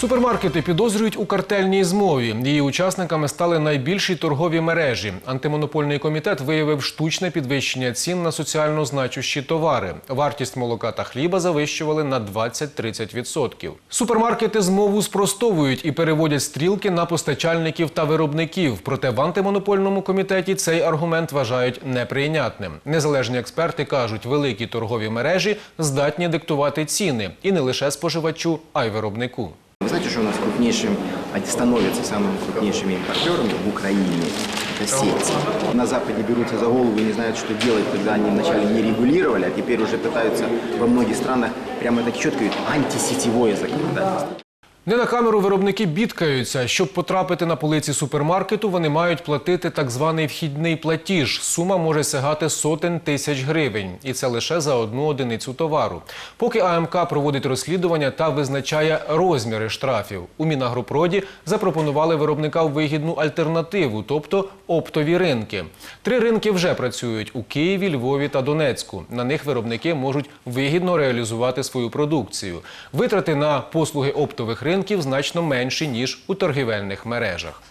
Супермаркети підозрюють у картельній змові. Її учасниками стали найбільші торгові мережі. Антимонопольний комітет виявив штучне підвищення цін на соціально значущі товари. Вартість молока та хліба завищували на 20-30%. Супермаркети змову спростовують і переводять стрілки на постачальників та виробників. Проте в антимонопольному комітеті цей аргумент вважають неприйнятним. Незалежні експерти кажуть, великі торгові мережі здатні диктувати ціни і не лише споживачу, а й виробнику. Вы знаете, что у нас крупнейшим, они становятся самыми крупнейшими импортерами в Украине? Это сети. На Западе берутся за голову и не знают, что делать, когда они вначале не регулировали, а теперь уже пытаются во многих странах прямо так четко говорить, антисетевое законодательство. Не на камеру виробники бідкаються. Щоб потрапити на полиці супермаркету, вони мають платити так званий вхідний платіж. Сума може сягати сотень тисяч гривень, і це лише за одну одиницю товару. Поки АМК проводить розслідування та визначає розміри штрафів. У Мінагропроді запропонували виробникам вигідну альтернативу, тобто оптові ринки. Три ринки вже працюють у Києві, Львові та Донецьку. На них виробники можуть вигідно реалізувати свою продукцію. Витрати на послуги оптових ринків значно менші ніж у торгівельних мережах.